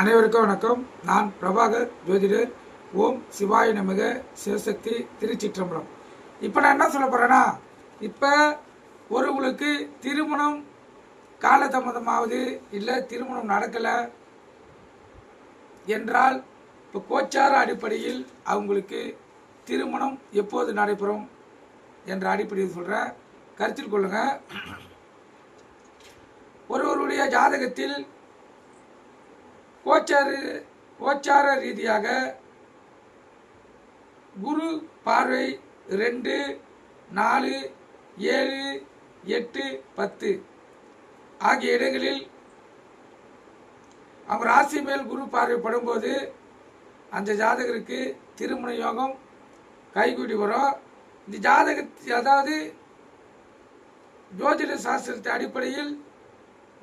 அனைவருக்கும் வணக்கம். நான் பிரபாகர் ஜோதிடர். ஓம் சிவாய நமக. சிவசக்தி திருச்சிற்றம்பலம். இப்போ நான் என்ன சொல்ல போகிறேன்னா இப்போ ஒருவங்களுக்கு திருமணம் காலதாமதமாவது இல்லை திருமணம் நடக்கலை என்றால் இப்போ கோச்சார அடிப்படையில் அவங்களுக்கு திருமணம் எப்போது நடைபெறும் என்ற அடிப்படையில் சொல்கிறேன் கருத்தில் கொள்ளுங்கள் ஒருவருடைய ஜாதகத்தில் கோச்சார கோச்சார ரீதியாக குரு பார்வை ரெண்டு நாலு ஏழு எட்டு பத்து. ஆகிய இடங்களில் அவர் ராசி மேல் குரு பார்வை படும்போது அந்த ஜாதகருக்கு திருமண யோகம் கைகூடி வரும். இந்த ஜாதகத்தை அதாவது ஜோதிட சாஸ்திரத்தை அடிப்படையில்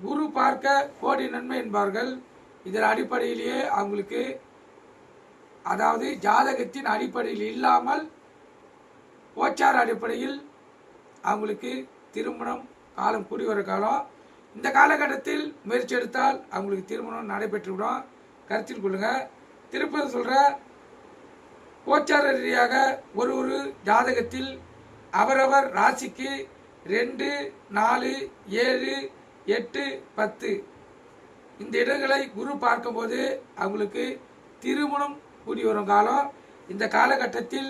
குரு பார்க்க கோடி நன்மை என்பார்கள். இதன் அடிப்படையிலேயே அவங்களுக்கு அதாவது ஜாதகத்தின் அடிப்படையில் இல்லாமல் ஓச்சார் அடிப்படையில் அவங்களுக்கு திருமணம் காலம் கூடி வர காலம். இந்த காலகட்டத்தில் முயற்சி எடுத்தால் அவங்களுக்கு திருமணம் நடைபெற்றுவிடும். கருத்தில் கொள்ளுங்கள் திருப்பதி சொல்கிற கோச்சார ரீதியாக ஒரு ஒரு ஜாதகத்தில் அவரவர் ராசிக்கு ரெண்டு நாலு ஏழு எட்டு பத்து. இந்த இடங்களை குரு பார்க்கும்போது அவங்களுக்கு திருமணம் கூடி வரும் காலம். இந்த காலகட்டத்தில்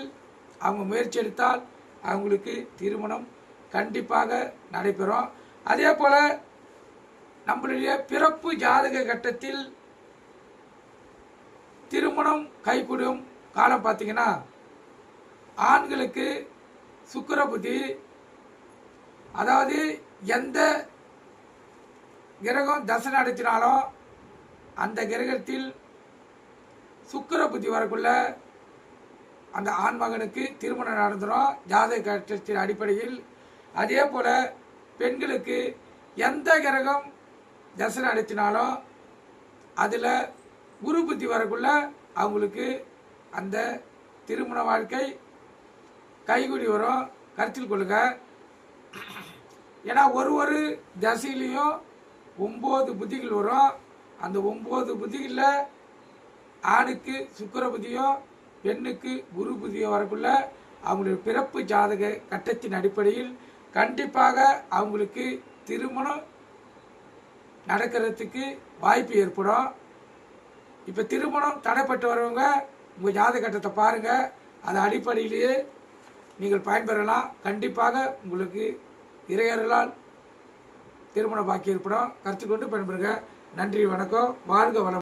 அவங்க முயற்சி எடுத்தால் அவங்களுக்கு திருமணம் கண்டிப்பாக நடைபெறும். அதே போல் நம்மளுடைய பிறப்பு ஜாதக கட்டத்தில் திருமணம் கைகூடும் காலம் பார்த்தீங்கன்னா ஆண்களுக்கு சுக்கிர புத்தி அதாவது எந்த கிரகம் தசை அடைச்சினாலும் அந்த கிரகத்தில் சுக்கிர புத்தி வரக்குள்ள அந்த ஆண்மகனுக்கு திருமணம் நடந்துடும் ஜாதக கட்டத்தின் அடிப்படையில் அதே போல் பெண்களுக்கு எந்த கிரகம் தசை நடத்தினாலும் அதில் குரு புத்தி வரக்குள்ள அவங்களுக்கு அந்த திருமண வாழ்க்கை கைகூடி வரும். கருத்தில் கொள்ளுங்க ஏன்னா ஒரு ஒரு தசையிலையும் ஒம்பது புத்திகள் வரும். அந்த ஒம்பது புத்திகளில் ஆணுக்கு சுக்கர புத்தியும் பெண்ணுக்கு குரு புத்தியும் வரக்குள்ள அவங்களுடைய பிறப்பு ஜாதக கட்டத்தின் அடிப்படையில் கண்டிப்பாக அவங்களுக்கு திருமணம் நடக்கிறதுக்கு வாய்ப்பு ஏற்படும். இப்போ திருமணம் தடைப்பட்டு வரவங்க உங்கள் ஜாதக கட்டத்தை பாருங்கள் அது அடிப்படையிலேயே நீங்கள் பயன்பெறலாம். கண்டிப்பாக உங்களுக்கு இறையர்களால் திருமண பாக்கி ஏற்படும் கருத்து கொண்டு நன்றி வணக்கம். வாழ்க வளம்